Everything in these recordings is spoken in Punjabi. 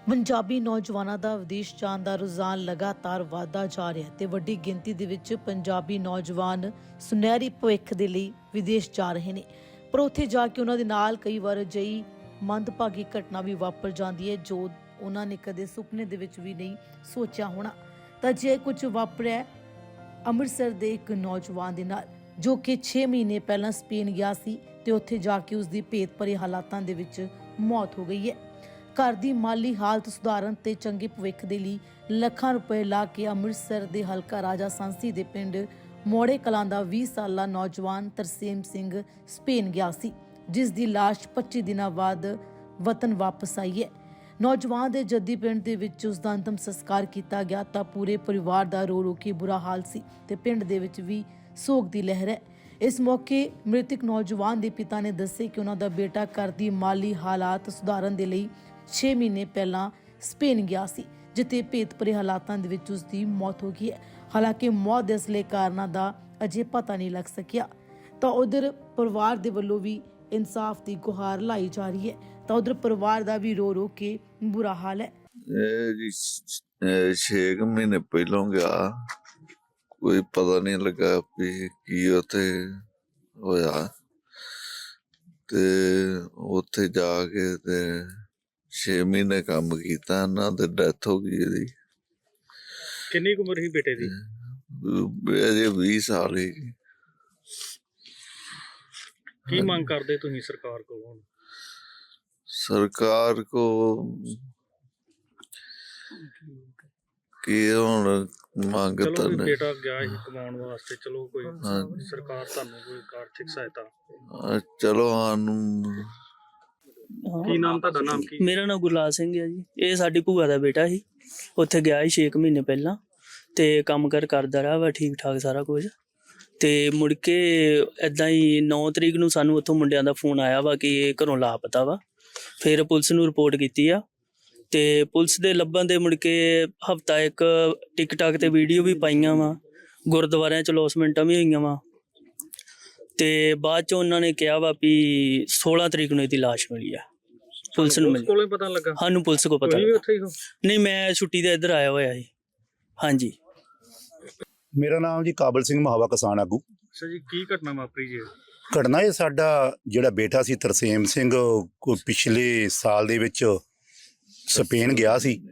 ਪੰਜਾਬੀ ਨੌਜਵਾਨਾਂ ਦਾ ਵਿਦੇਸ਼ ਜਾਣ ਦਾ ਰੁਝਾਨ ਲਗਾਤਾਰ ਵਧਦਾ ਜਾ ਰਿਹਾ ਹੈ ਤੇ ਵੱਡੀ ਗਿਣਤੀ ਦੇ ਵਿੱਚ ਪੰਜਾਬੀ ਨੌਜਵਾਨ ਸੁਨਹਿਰੀ ਭਵਿੱਖ ਦੇ ਲਈ ਵਿਦੇਸ਼ ਜਾ ਰਹੇ ਨੇ। ਪਰ ਉੱਥੇ ਜਾ ਕੇ ਉਹਨਾਂ ਦੇ ਨਾਲ ਕਈ ਵਾਰ ਅਜਿਹੀ ਮੰਦਭਾਗੀ ਘਟਨਾ ਵੀ ਵਾਪਰ ਜਾਂਦੀ ਹੈ ਜੋ ਉਹਨਾਂ ਨੇ ਕਦੇ ਸੁਪਨੇ ਦੇ ਵਿੱਚ ਵੀ ਨਹੀਂ ਸੋਚਿਆ ਹੋਣਾ। ਤਾਂ ਜੇ ਕੁਝ ਵਾਪਰਿਆ ਅੰਮ੍ਰਿਤਸਰ ਦੇ ਇੱਕ ਨੌਜਵਾਨ ਦੇ ਨਾਲ, ਜੋ ਕਿ 6 ਮਹੀਨੇ ਪਹਿਲਾਂ ਸਪੇਨ ਗਿਆ ਸੀ ਤੇ ਉੱਥੇ ਜਾ ਕੇ ਉਸ ਦੀ ਭੇਤ ਭਰੇ ਹਾਲਾਤਾਂ ਦੇ ਵਿੱਚ ਮੌਤ ਹੋ ਗਈ ਹੈ। ਘਰ ਦੀ ਮਾਲੀ ਹਾਲਤ ਸੁਧਾਰਨ ਤੇ ਚੰਗੇ ਭਵਿੱਖ ਦੇ ਲਈ ਲੱਖਾਂ ਰੁਪਏ ਲਾ ਕੇ ਅੰਮ੍ਰਿਤਸਰ ਦੇ ਹਲਕਾ ਰਾਜਾ ਸੰਸੀ ਦੇ ਪਿੰਡ ਮੋੜੇ ਕਲਾਂ ਦਾ 20 ਸਾਲਾ ਨੌਜਵਾਨ ਤਰਸੇਮ ਸਿੰਘ ਸਪੇਨ ਗਿਆ ਸੀ, ਜਿਸ ਦੀ ਲਾਸ਼ 25 ਦਿਨਾਂ ਬਾਅਦ ਵਤਨ ਵਾਪਸ ਆਈ ਹੈ। ਨੌਜਵਾਨ ਦੇ ਜੱਦੀ ਪਿੰਡ ਦੇ ਵਿੱਚ ਉਸ ਦਾ ਅੰਤਮ ਸੰਸਕਾਰ ਕੀਤਾ ਗਿਆ ਤਾਂ ਪੂਰੇ ਪਰਿਵਾਰ ਦਾ ਰੋ ਰੋ ਕੇ ਬੁਰਾ ਹਾਲ ਸੀ ਤੇ ਪਿੰਡ ਦੇ ਵਿੱਚ ਵੀ ਸੋਗ ਦੀ ਲਹਿਰ ਹੈ। ਇਸ ਮੌਕੇ ਮ੍ਰਿਤਕ ਨੌਜਵਾਨ ਦੇ ਪਿਤਾ ਨੇ ਦੱਸਿਆ ਕਿ ਉਹਨਾਂ ਦਾ ਬੇਟਾ ਘਰ ਦੀ ਮਾਲੀ ਹਾਲਾਤ ਸੁਧਾਰਨ ਦੇ ਲਈ 6 ਮਹੀਨੇ ਪਹਿਲਾਂ ਸਪੇਨ ਗਿਆ ਸੀ, ਜਿੱਥੇ ਭੇਤ ਭਰੇ ਹਾਲਾਤਾਂ ਦੇ ਵਿੱਚ ਉਸ ਦੀ ਮੌਤ ਹੋ ਗਈ ਹੈ। ਹਾਲਾਂਕਿ ਮੌਤ ਦੇ ਅਸਲੇ ਕਾਰਨਾਂ ਦਾ ਅਜੇ ਪਤਾ ਨਹੀਂ ਲੱਗ ਸਕਿਆ। ਤਾਂ ਉਧਰ ਪਰਿਵਾਰ ਦੇ ਵੱਲੋਂ ਵੀ ਇਨਸਾਫ ਦੀ ਗੁਹਾਰ ਲਾਈ ਜਾ ਰਹੀ ਹੈ। ਤਾਂ ਉਧਰ ਪਰਿਵਾਰ ਦਾ ਵੀ ਰੋ ਰੋ ਕੇ ਬੁਰਾ ਹਾਲ ਹੈ। ਜੀ 6 ਮਹੀਨੇ ਪਹਿਲਾਂ ਗਿਆ। ਕੋਈ ਪਤਾ ਨਹੀਂ ਲੱਗਾ ਵੀ ਕੀ ਉੱਥੇ ਹੋਇਆ। ਤੇ ਉੱਥੇ ਜਾ ਕੇ ਤੇ 6 ਮਹੀਨੇ ਕੰਮ ਕੀਤਾ। ਨਾ ਤੇ ਡੈਥ ਹੋ ਗਈ ਇਹਦੀ। ਕਿੰਨੀ ਕੁ ਉਮਰ ਸੀ ਬੇਟੇ ਦੀ? ਅਜੇ 20 ਸਾਲ ਹੀ ਕੀ ਮੰਗ ਕਰਦੇ ਤੁਸੀਂ ਸਰਕਾਰ ਕੋਲੋਂ ਹੁਣ? ਸਰਕਾਰ ਕੋ ਕੀ ਹੁਣ ਮੰਗ ਤਾਂ ਨਹੀਂ। ਬੇਟਾ ਗਿਆ ਸੀ ਕਮਾਉਣ ਵਾਸਤੇ ਚਲੋ ਕੋਈ ਹਾਂਜੀ। ਸਰਕਾਰ ਤੁਹਾਨੂੰ ਕੋਈ ਆਰਥਿਕ ਸਹਾਇਤਾ ਚਲੋ ਸਾਨੂੰ ਕੀ ਨਾਮ ਤੁਹਾਡਾ ਨਾਮ ਕੀ? ਮੇਰਾ ਨਾਮ ਗੁਰਲਾਲ ਸਿੰਘ ਹੈ ਜੀ। ਇਹ ਸਾਡੀ ਭੂਆ ਦਾ ਬੇਟਾ ਸੀ। ਉੱਥੇ ਗਿਆ ਸੀ 6 ਮਹੀਨੇ ਪਹਿਲਾਂ ਤੇ ਕੰਮ ਕਰ ਕਰਦਾ ਰਿਹਾ ਵਾ, ਠੀਕ ਠਾਕ ਸਾਰਾ ਕੁਝ। ਤੇ ਮੁੜ ਕੇ ਐਦਾਂ ਹੀ 9 ਤਰੀਕ ਨੂੰ ਸਾਨੂੰ ਉੱਥੋਂ ਮੁੰਡਿਆਂ ਦਾ ਫੋਨ ਆਇਆ ਵਾ ਕਿ ਇਹ ਘਰੋਂ ਲਾਪਤਾ ਵਾ। ਫਿਰ ਪੁਲਿਸ ਨੂੰ ਰਿਪੋਰਟ ਕੀਤੀ ਆ ਤੇ ਪੁਲਿਸ ਦੇ ਲੱਭਣ ਦੇ ਮੁੜ ਕੇ ਹਫਤਾ ਇੱਕ ਟਿਕਟਾਕ ਤੇ ਵੀਡੀਓ ਵੀ ਪਾਈਆਂ ਵਾ, ਗੁਰਦੁਆਰਿਆਂ ਚ ਲੌਸਮੈਂਟਾਂ ਵੀ ਹੋਈਆਂ ਵਾ। ਤੇ ਬਾਅਦ ਚ ਉਹਨਾਂ ਨੇ ਕਿਹਾ ਵਾ ਵੀ 16 ਤਰੀਕ ਨੂੰ ਇਹਦੀ ਲਾਸ਼ ਮਿਲੀ ਆ। ਪੁਲਿਸ ਨੂੰ ਮਿਲੀ। ਕੋਲੋਂ ਪਤਾ ਲੱਗਾ? ਸਾਨੂੰ ਪੁਲਿਸ ਕੋ ਪਤਾ ਤੁਸੀਂ ਵੀ ਲੱਗਾ। ਉੱਥੇ ਹੀ ਹੋ? ਨਹੀਂ ਮੈਂ ਛੁੱਟੀ ਤੇ ਇੱਧਰ ਆਇਆ ਹੋਇਆ ਸੀ। ਹਾਂਜੀ। ਮੇਰਾ ਨਾਮ ਜੀ ਕਾਬਲ ਸਿੰਘ ਮਹਾਵਾ ਕਿਸਾਨ ਆਗੂ। ਅੱਛਾ ਜੀ ਕੀ ਘਟਨਾ ਵਾਪਰੀ ਜੀ? ਘਟਨਾ ਇਹ ਸਾਡਾ ਜਿਹੜਾ ਬੇਟਾ ਸੀ ਤਰਸੇਮ ਸਿੰਘ ਕੋਈ ਪਿਛਲੇ ਸਾਲ ਦੇ ਵਿੱਚ ਸਪੇਨ ਗਿਆ ਸੀ।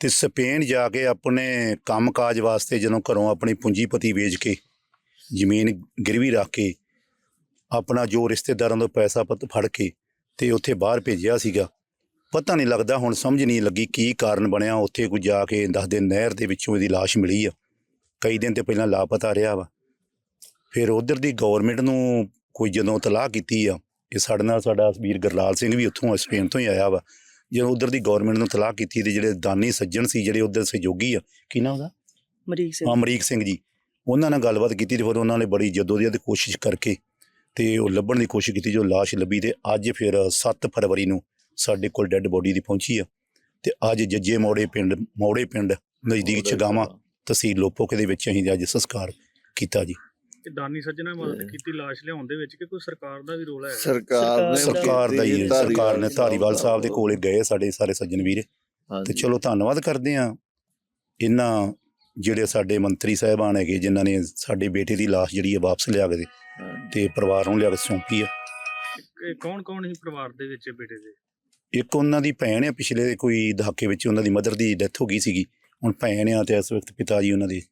ਤੇ ਸਪੇਨ ਜਾ ਕੇ ਆਪਣੇ ਕੰਮਕਾਜ ਵਾਸਤੇ ਜਦੋਂ ਘਰੋਂ ਆਪਣੀ ਪੂੰਜੀਪਤੀ ਵੇਚ ਕੇ ਜ਼ਮੀਨ ਗਿਰਵੀ ਰੱਖ ਕੇ ਆਪਣਾ ਜੋ ਰਿਸ਼ਤੇਦਾਰਾਂ ਤੋਂ ਪੈਸਾ ਪੱਤ ਫੜ ਕੇ ਤੇ ਉੱਥੇ ਬਾਹਰ ਭੇਜਿਆ ਸੀਗਾ। ਪਤਾ ਨਹੀਂ ਲੱਗਦਾ ਹੁਣ ਸਮਝ ਨਹੀਂ ਲੱਗੀ ਕੀ ਕਾਰਨ ਬਣਿਆ। ਉੱਥੇ ਕੋਈ ਜਾ ਕੇ ਦੱਸਦੇ ਨਹਿਰ ਦੇ ਵਿੱਚੋਂ ਇਹਦੀ ਲਾਸ਼ ਮਿਲੀ ਆ। ਕਈ ਦਿਨ ਤੇ ਪਹਿਲਾਂ ਲਾਪਤਾ ਰਿਹਾ ਵਾ। ਫਿਰ ਉਧਰ ਦੀ ਗਵਰਨਮੈਂਟ ਨੂੰ ਕੋਈ ਜਦੋਂ ਤਲਾਹ ਕੀਤੀ ਆ ਇਹ ਸਾਡੇ ਨਾਲ ਸਾਡਾ ਵੀਰ ਗਰਲਾਲ ਸਿੰਘ ਵੀ ਉੱਥੋਂ ਸਪੇਨ ਤੋਂ ਹੀ ਆਇਆ ਵਾ। ਜਦੋਂ ਉਧਰ ਦੀ ਗਵਰਨਮੈਂਟ ਨੂੰ ਤਲਾਹ ਕੀਤੀ ਤੇ ਜਿਹੜੇ ਦਾਨੀ ਸੱਜਣ ਸੀ ਜਿਹੜੇ ਉਧਰ ਸਹਿਯੋਗੀ ਆ ਕੀ ਨਾਮ ਉਹਦਾ? ਮਰੀਕ ਸਿੰਘ। ਅਮਰੀਕ ਸਿੰਘ ਜੀ। ਉਹਨਾਂ ਨਾਲ ਗੱਲਬਾਤ ਕੀਤੀ ਤੇ ਫਿਰ ਉਹਨਾਂ ਨੇ ਬੜੀ ਜਦੋਜਹਿਦ ਕੋਸ਼ਿਸ਼ ਕਰਕੇ ਤੇ ਉਹ ਲੱਭਣ ਦੀ ਕੋਸ਼ਿਸ਼ ਕੀਤੀ ਜੋ ਲਾਸ਼ ਲੱਭੀ ਤੇ ਅੱਜ ਫਿਰ 7 ਫਰਵਰੀ ਨੂੰ ਸਾਡੇ ਕੋਲ ਡੈੱਡ ਬੋਡੀ ਦੀ ਪਹੁੰਚੀ ਆ। ਤੇ ਅੱਜ ਜੱਜੇ ਮੋੜੇ ਪਿੰਡ ਮੋੜੇ ਪਿੰਡ ਨਜ਼ਦੀਕ ਚਗਾਵਾਂ ਤਹਿਸੀਲ ਲੋਪੋਕੇ ਦੇ ਵਿੱਚ ਅਸੀਂ ਅੱਜ ਸੰਸਕਾਰ ਕੀਤਾ ਜੀ। ਕਿ ਦਾਨੀ ਸੱਜਣਾ ਮਦਦ ਕੀਤੀ ਲਾਸ਼ ਲਿਆਉਣ ਦੇ ਵਿੱਚ ਕਿ ਕੋਈ ਸਰਕਾਰ ਦਾ ਵੀ ਰੋਲ ਹੈ? ਸਰਕਾਰ ਨੇ ਸਰਕਾਰ ਦਾ ਹੀ ਸਰਕਾਰ ਨੇ ਧਾਰੀਵਾਲ ਸਾਹਿਬ ਦੇ ਕੋਲੇ ਗਏ ਸਾਡੇ ਸਾਰੇ ਸੱਜਣ ਵੀਰ। ਤੇ ਚਲੋ ਧੰਨਵਾਦ ਕਰਦੇ ਆ ਇਹਨਾਂ ਜਿਹੜੇ ਸਾਡੇ ਮੰਤਰੀ ਸਾਹਿਬਾਨ ਹੈਗੇ ਜਿਨ੍ਹਾਂ ਨੇ ਸਾਡੇ ਬੇਟੇ ਦੀ ਲਾਸ਼ ਜਿਹੜੀ ਹੈ ਵਾਪਸ ਲਿਆ ਕੇ। ਤੇ ਪਰਿਵਾਰ ਨੂੰ ਲਿਆ ਕੇ ਸੌਂਪੀ ਆ। ਕੌਣ ਕੌਣ ਸੀ ਪਰਿਵਾਰ ਦੇ ਵਿੱਚ ਬੇਟੇ ਦੇ? ਇੱਕ ਉਹਨਾਂ ਦੀ ਭੈਣ ਆ ਪਿਛਲੇ ਕੋਈ ਦਹਾਕੇ ਵਿੱਚ ਉਹਨਾਂ ਦੀ ਮਦਰ ਦੀ ਡੈਥ ਹੋ ਗਈ ਸੀਗੀ। ਹੁਣ ਭੈਣ ਆ ਤੇ ਇਸ ਵਕਤ ਪਿਤਾ ਜੀ ਉਹਨਾਂ ਦੇ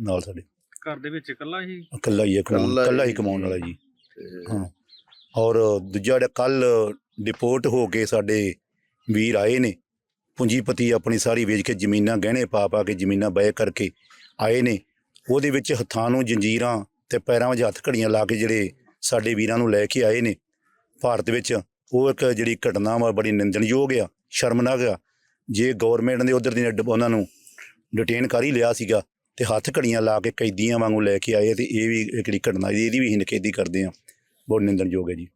ਨਾਲ ਸਾਡੇ। ਘਰ ਦੇ ਵਿੱਚ ਇਕੱਲਾ ਹੀ? ਇਕੱਲਾ ਹੀ ਕਮਾਉਣ ਇਕੱਲਾ ਹੀ ਕਮਾਉਣ ਵਾਲਾ ਜੀ। ਹਾਂ। ਔਰ ਦੂਜਾ ਜਿਹੜਾ ਕੱਲ ਡਿਪੋਰਟ ਹੋ ਕੇ ਸਾਡੇ ਵੀਰ ਆਏ ਨੇ ਪੂੰਜੀਪਤੀ ਆਪਣੀ ਸਾਰੀ ਵੇਚ ਕੇ ਜ਼ਮੀਨਾਂ ਗਹਿਣੇ ਪਾ ਪਾ ਕੇ ਜ਼ਮੀਨਾਂ ਬੈ ਕਰਕੇ ਆਏ ਨੇ ਉਹਦੇ ਵਿੱਚ ਹੱਥਾਂ ਨੂੰ ਜੰਜੀਰਾਂ ਤੇ ਪੈਰਾਂ ਵਿੱਚ ਹੱਥ ਘੜੀਆਂ ਲਾ ਕੇ ਜਿਹੜੇ ਸਾਡੇ ਵੀਰਾਂ ਨੂੰ ਲੈ ਕੇ ਆਏ ਨੇ, ਭਾਰਤ ਵਿੱਚ ਉਹ ਇੱਕ ਜਿਹੜੀ ਘਟਨਾ ਵਾ ਬੜੀ ਨਿੰਦਣਯੋਗ ਆ, ਸ਼ਰਮਨਾਕ ਆ। ਜੇ ਗਵਰਨਮੈਂਟ ਨੇ ਉਧਰ ਦੀ ਡ- ਉਹਨਾਂ ਨੂੰ ਡਿਟੇਨ ਕਰ ਹੀ ਲਿਆ ਸੀਗਾ ਤੇ ਹੱਥ ਘੜੀਆਂ ਲਾ ਕੇ ਕੈਦੀਆਂ ਵਾਂਗੂ ਲੈ ਕੇ ਆਏ ਤੇ ਇਹ ਵੀ ਜਿਹੜੀ ਘਟਨਾ, ਇਹਦੀ ਵੀ ਅਸੀਂ ਨਿਖੇਧੀ ਕਰਦੇ ਆ। ਬਹੁਤ ਨਿੰਦਣਯੋਗ ਹੈ ਜੀ।